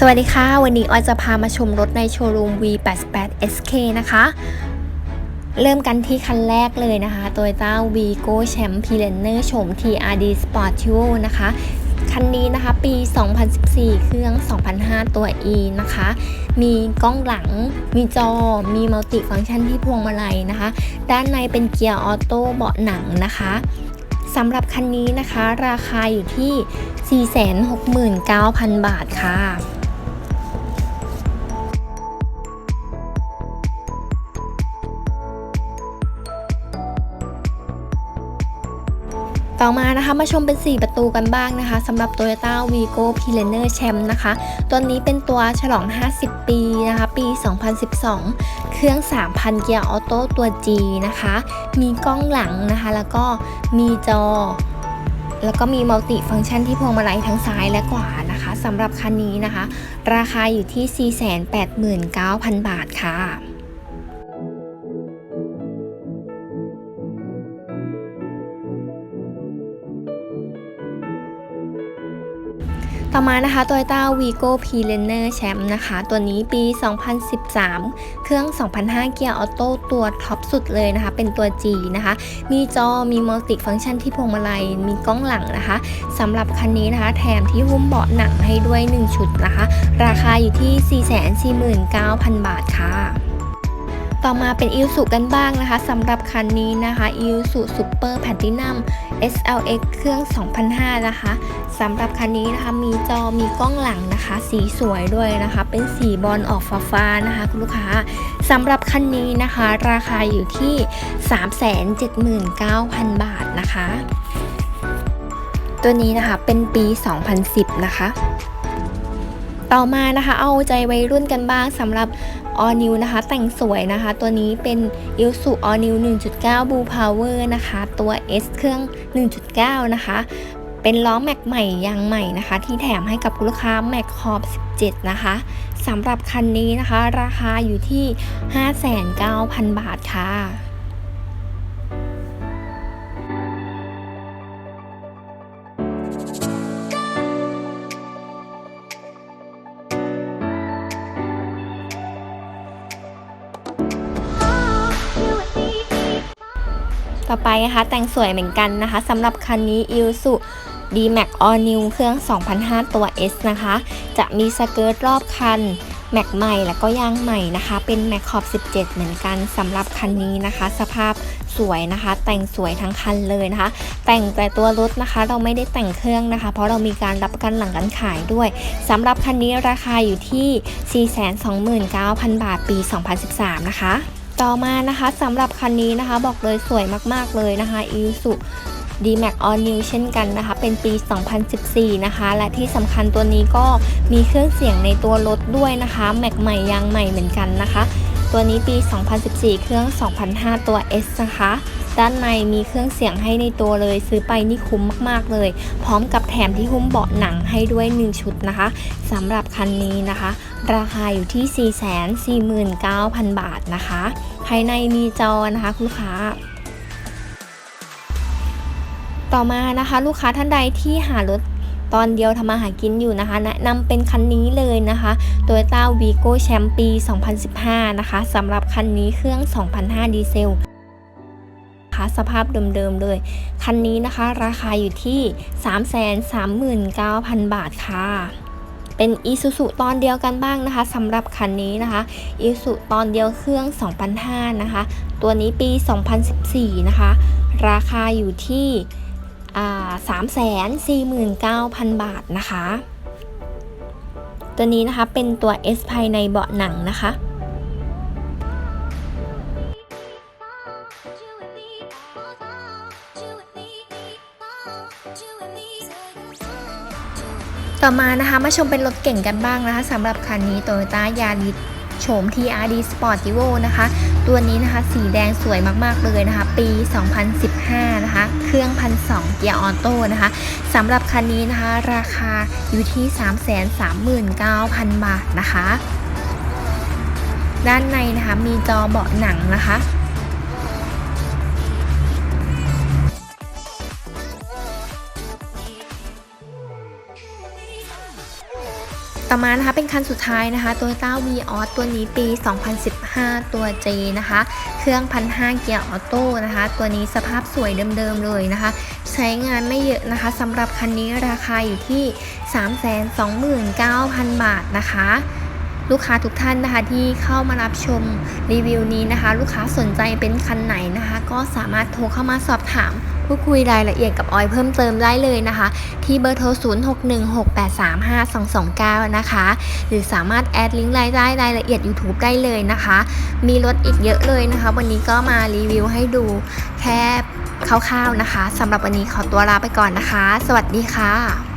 สวัสดีค่ะ วันนี้ออยจะพามาชมรถในโชว์รูม V88 SK นะคะ เริ่มกันที่คันแรกเลยนะคะ Toyota Vigo Champ p r e n e r โฉม TRD Sportivo นะคะ คันนี้นะคะปี 2014 เครื่อง 2005 ตัว E นะคะ มีกล้องหลัง มีจอ มีมัลติฟังก์ชันที่พวงมาลัยนะคะ ด้านในเป็นเกียร์ออโต้เบาะหนังนะคะสำหรับคันนี้นะคะ ราคาอยู่ที่ 469,000 บาทค่ะ ต่อมานะคะมาชมเป็น 4 ประตูกันบ้างนะคะสำหรับ Toyota Vigo p i l a n e r Champ นะคะตัวนี้เป็นตัวฉลอง 50 ปีนะคะปี 2012 เครื่อง 3,000 เกียร์ออโต้ตัว G นะคะ มีกล้องหลังนะคะ แล้วก็มีจอ แล้วก็มีมัลติฟังก์ชันที่พวงมาลัยทั้งซ้ายและขวานะคะสำหรับคันนี้นะคะ ราคาอยู่ที่ 489,000 บาทค่ะ ต่อมานะคะ Toyota Vigo p r e n e r Champ นะคะ ตัวนี้ปี 2013 เครื่อง 2005 เกียร์ออโต้ตัวท็อปสุดเลยนะคะ เป็นตัว G นะคะ มีจอ มีมัลติฟังก์ชันที่พวงมาลัย มีกล้องหลังนะคะสำหรับคันนี้นะคะ แถมที่หุ้มเบาะหนังให้ด้วย 1 ชุดนะคะ ราคาอยู่ที่ 449,000 บาทค่ะ ต่อมาเป็นอิ s สุกันบ้างนะคะสำหรับคันนี้นะคะอิ s สุซูเปอร์แพนตินัม SLX เครื่อง 2005 นะคะสำหรับคันนี้นะคะมีจอมีกล้องหลังนะคะ สีสวยด้วยนะคะ เป็นสีบอลออกฟ้าๆนะคะคุณลูกค้าสำหรับคันนี้นะคะ ราคาอยู่ที่ 379,000 บาทนะคะ ตัวนี้นะคะเป็นปี 2010 นะคะ ต่อมานะคะ เอาใจวัยรุ่นกันบ้างสำหรับ All New นะคะ แต่งสวยนะคะ ตัวนี้เป็น i s u All New 1.9 Blue Power นะคะ ตัว S เครื่อง 1.9 นะคะ เป็นล้อแม็กใหม่ยางใหม่นะคะ ที่แถมให้กับลูกค้าแม็กขอบ17 นะคะสำหรับคันนี้นะคะ ราคาอยู่ที่ 59,000 บาทค่ะ ต่อไปนะคะแต่งสวยเหมือนกันนะคะสำหรับคันนี้ i l s u D-Max All New เครื่อง 2005 ตัว S นะคะ จะมีสเกิร์ตรอบคัน แม็กใหม่แล้วก็ยางใหม่นะคะ เป็นแม็กขอบ 17 เหมือนกันสำหรับคันนี้นะคะ สภาพสวยนะคะ แต่งสวยทั้งคันเลยนะคะ แต่งแต่ตัวรถนะคะ เราไม่ได้แต่งเครื่องนะคะ เพราะเรามีการรับประกันหลังการขายด้วยสำหรับคันนี้ราคาอยู่ที่ 429,000 บาทปี 2013 นะคะ ต่อมานะคะสำหรับคันนี้นะคะบอกเลยสวยมากๆเลยนะคะ i s u D-Max All New เช่นกันนะคะ เป็นปี 2014 นะคะ และที่สำคัญตัวนี้ก็มีเครื่องเสียงในตัวรถด้วยนะคะ แม็กใหม่ยางใหม่เหมือนกันนะคะ ตัวนี้ปี 2014 เครื่อง 2005 ตัว S นะคะ ด้านในมีเครื่องเสียงให้ในตัวเลย ซื้อไปนี่คุ้มมากๆเลย พร้อมกับแถมที่หุ้มเบาะหนังให้ด้วย 1 ชุดนะคะสำหรับคันนี้นะคะ ราคาอยู่ที่ 449,000 บาทนะคะ ภายในมีจอนะคะคุณลูกค้าต่อมานะคะ ลูกค้าท่านใดที่หารถ ตอนเดียวทำมาหากินอยู่นะคะ แนะนำเป็นคันนี้เลยนะคะ Toyota Vigo Champ ปี 2015 นะคะสำหรับคันนี้เครื่อง 2005 ดีเซลคะสภาพเดิมๆเลย คันนี้นะคะราคาอยู่ที่ 339,000 บาทค่ะ เป็น Isuzu ตอนเดียวกันบ้างนะคะสำหรับคันนี้นะคะ Isuzu ตอนเดียวเครื่อง 2005 นะคะ ตัวนี้ปี 2014 นะคะ ราคาอยู่ที่ สามแสนสี่หมื่นเก้าพันบาทนะคะ ตัวนี้นะคะเป็นตัว S ภายในเบาะหนังนะคะต่อมานะคะมาชมเป็นรถเก่งกันบ้างนะคะสำหรับคันนี้ Toyota Yaris โฉม TRD Sportivo นะคะ ตัวนี้นะคะสีแดงสวยมากๆเลยนะคะ ปี 2015 นะคะ เครื่องพันสองเกียร์ออโต้นะคะสำหรับคันนี้นะคะ ราคาอยู่ที่ 339,000 บาทนะคะ ด้านในนะคะมีจอเบาะหนังนะคะ ต่อมานะคะเป็นคันสุดท้ายนะคะ Toyota v ีออตัวนี้ปี 2015 ตัว J นะคะ เครื่อง 1,500 เกียร์ออโต้นะคะ ตัวนี้สภาพสวยเดิมๆเลยนะคะ ใช้งานไม่เยอะนะคะสำหรับคันนี้ราคาอยู่ที่ 329,000 บาทนะคะลูกค้าทุกท่านนะคะที่เข้ามารับชมรีวิวนี้นะคะ ลูกค้าสนใจเป็นคันไหนนะคะ ก็สามารถโทรเข้ามาสอบถาม พูดคุยรายละเอียดกับออยเพิ่มเติมได้เลยนะคะ ที่เบอร์โทร 0616835229 นะคะ หรือสามารถแอดลิงก์รายได้รายละเอียด YouTube ได้เลยนะคะ มีรถอีกเยอะเลยนะคะ วันนี้ก็มารีวิวให้ดูแค่คร่าวๆนะคะสำหรับวันนี้ขอตัวลาไปก่อนนะคะ สวัสดีค่ะ